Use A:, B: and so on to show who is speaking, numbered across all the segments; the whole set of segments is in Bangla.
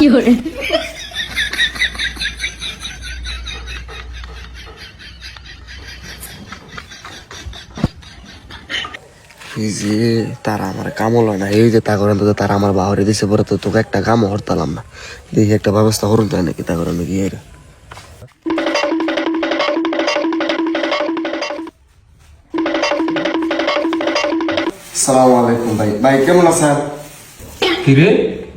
A: 有人
B: ，এই যে তারা আমার কামল হয় না। এই যে তা করেন তো তারা আমার বাহরে দিছে পরে তো তোকে একটা কামও হরতালাম না। দেখি একটা ব্যবস্থা করুন যায় নাকি তা করেন গিয়ে সালাম আলাইকুম ভাই। ভাই কেমন আছেন?
C: কিরে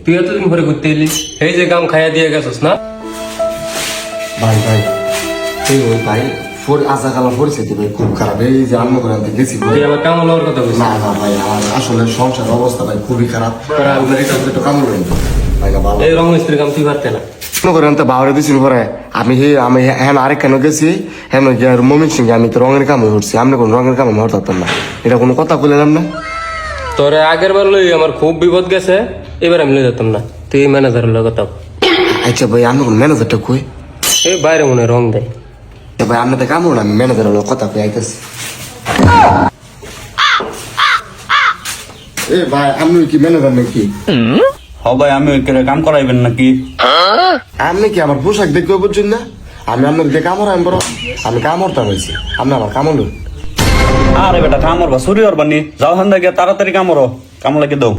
C: তুই এতদিন পরে ঘুরতে এলি? এই যে গাম খাইয়া দিয়ে গেছিস না?
B: ভাই ভাই এই ওই ভাই ফোর আজা কালা পরিস্থিতি ভাই খুব খারাপ। এই যে আন্ন করে আনতে গেছি
C: তুই আমার হওয়ার কথা বলছিস?
B: না না ভাই আমার আসলে সংসার অবস্থা ভাই খুবই খারাপ। আপনার এটা একটু ভালো।
C: এই রং কাম তুই পারতে না।
B: করেন তো পরে আমি হে আমি হ্যাঁ আরেক কেন গেছি? হ্যাঁ মমিন সিং আমি তো রঙের কামে উঠছি আমি কোন রঙের কামে হরতাম না। এটা কোনো কথা বললাম না
C: তোরে আগের বার লই আমার খুব বিপদ গেছে। এবার আমি লই যেতাম না। তুই ম্যানেজারের লগে তাও
B: আচ্ছা ভাই আপনি কোন ম্যানেজারটা কই?
C: এই বাইরে মনে রং দেয়।
B: আচ্ছা ভাই আপনি তো কামড় আমি ম্যানেজারের লোক কথা কই আইতেছি। এ ভাই আপনি কি ম্যানেজার নাকি?
D: হ ভাই আমি ওই করে কাম করাইবেন নাকি?
B: আপনি কি আমার পোশাক দেখতে বুঝছেন না? আমি আপনার দিয়ে কামড় আমি বড় আমি কামড়টা হয়েছি আপনি আমার কামড়
D: আরে বেটা কামর বা সুরি ওর বানি যাও হান গিয়ে তাড়াতাড়ি কামড়ো। কাম লাগে দাও।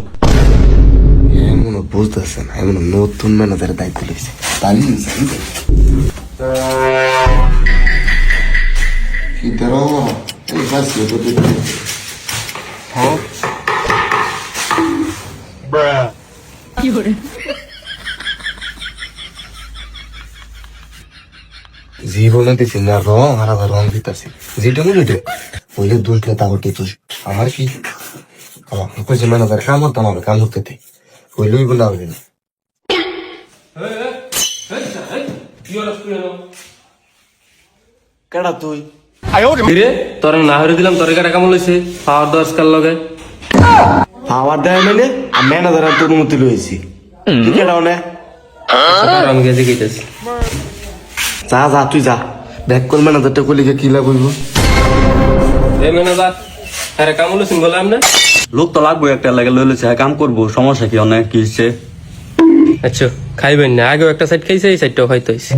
B: এমন বুঝতেছে না এমন নতুন ম্যানেজারের দায়িত্ব লিখছে
A: তালি কি
B: জীবনে দিছি না রং আর আবার রং দিতেছি যেটা মনে হইতে পहिले দুলটা তাগর আমার কি? আমার কাম হতো কাম হতে পহিলেই বলা না।
D: কেডা তুই?
C: কিরে? তোর না হরে দিলাম তোর কাটা কেমন লইছে? পাওয়ার দশ কার লগে?
B: পাওয়ার দেয় মানে আর ম্যানেজার আর তোর অনুমতি লইছি। ঠিক আছে না
C: আর আমি গেছি গেছি
B: যা যা তুই যা। ব্যাক কর ম্যানেজারটা কইলে কি লাভ হইব।
C: এই ম্যানেজার আরে কেমন লইছেন বললাম না
D: লোক তো লাগবো একটা লাগে লই লইছে হ্যাঁ, কাম করব সমস্যা কি অনেক কি হচ্ছে?
C: আচ্ছা খাইবেন না আগেও একটা সাইড খাইছে এই সাইডটাও হয়তো হইছে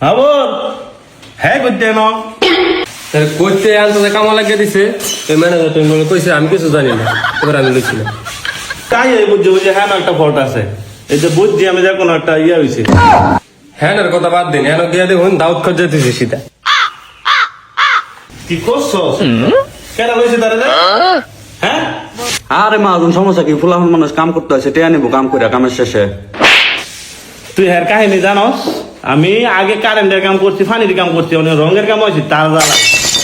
D: আবার হ্যাঁ করতে না
C: তাহলে কইতে আনতে কামা লাগিয়ে দিছে। এই ম্যানেজার তুমি বলে কইছে আমি কিছু জানি না। এবার আমি লইছি না।
D: তাই এই বুঝছে বুঝছে হ্যাঁ একটা ফল্ট আছে। এই যে বুঝছি আমি যা কোনো একটা ইয়ে হয়েছে
C: হ্যাঁ কথা বাদ দিন। হ্যাঁ গিয়ে দেখুন দাউদ খরচ যেতেছে সিধা।
D: কি করছ? কেন হয়েছে তারা হ্যাঁ? আরে মা সমস্যা কি? ফুলাফুল মানুষ কাম করতে আছে টেয়া নিবো কাম করে কামের শেষে। তুই হ্যার কাহিনী জানস? আমি আগে কারেন্টের কাম করছি ফানির কাম করছি মানে রঙের কাম হয়েছি, তার জ্বালা।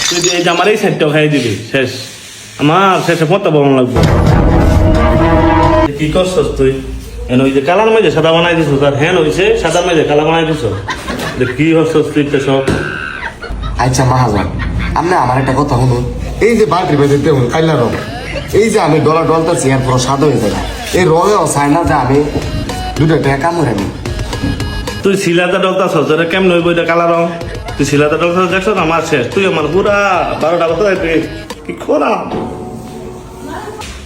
D: তুই এই আমার এই সাইডটাও খাই দিবি শেষ। আমার শেষে কত বড় লাগবে। কি করছস তুই? এন ওই যে কালার মাঝে সাদা বানাই দিছো তার হ্যান হয়েছে সাদা মাঝে কালা বানাই দিছো কি হচ্ছস তুই তো সব?
B: আচ্ছা মাহাজন আপনি আমার একটা কথা শুনুন। এই যে বালতির ভেতরে দেখুন, কাইলা রং। এই যে আমি ডলা ডলতেছি এর পুরো সাদা হয়ে যাবে এই রঙেও চায় না যে আমি দুটো টাকা মরে নি
D: তুই শিলাতে ডলতা সজরে কেমন হইব এটা কালা রং? তুই শিলাতে ডলতা দেখছ না? আমার শেষ। তুই আমার পুরা বারোটা বছর কি খোরা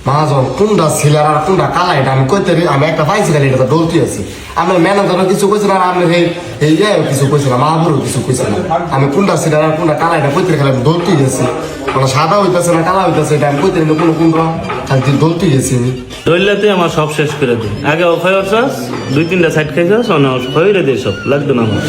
B: মাহাজন কোনটা ছিলার আর কোনটা কালা, এটা আমি কইতে আমি একটা পাইছি খালি, এটা ডলতি আছি। আমি ম্যানেজারও কিছু কইছে না আমি এই এই কিছু কইছে না মাহাবুরও কিছু কইছে না। আমি কোনটা ছিলার আর কোনটা কালা, এটা কইতে খালি, আমি ডলতি গেছি কোনো সাদা হইতাছে না কালা হইতাছে এটা আমি কইতে রি কোনো কোন রং খালি তুই দলতে গেছি আমি।
D: তুই আমার সব শেষ করে দিই আগে অফাই দুই তিনটা সাইড খাইছস অনেক হয়ে দে সব, লাগতো না আমার।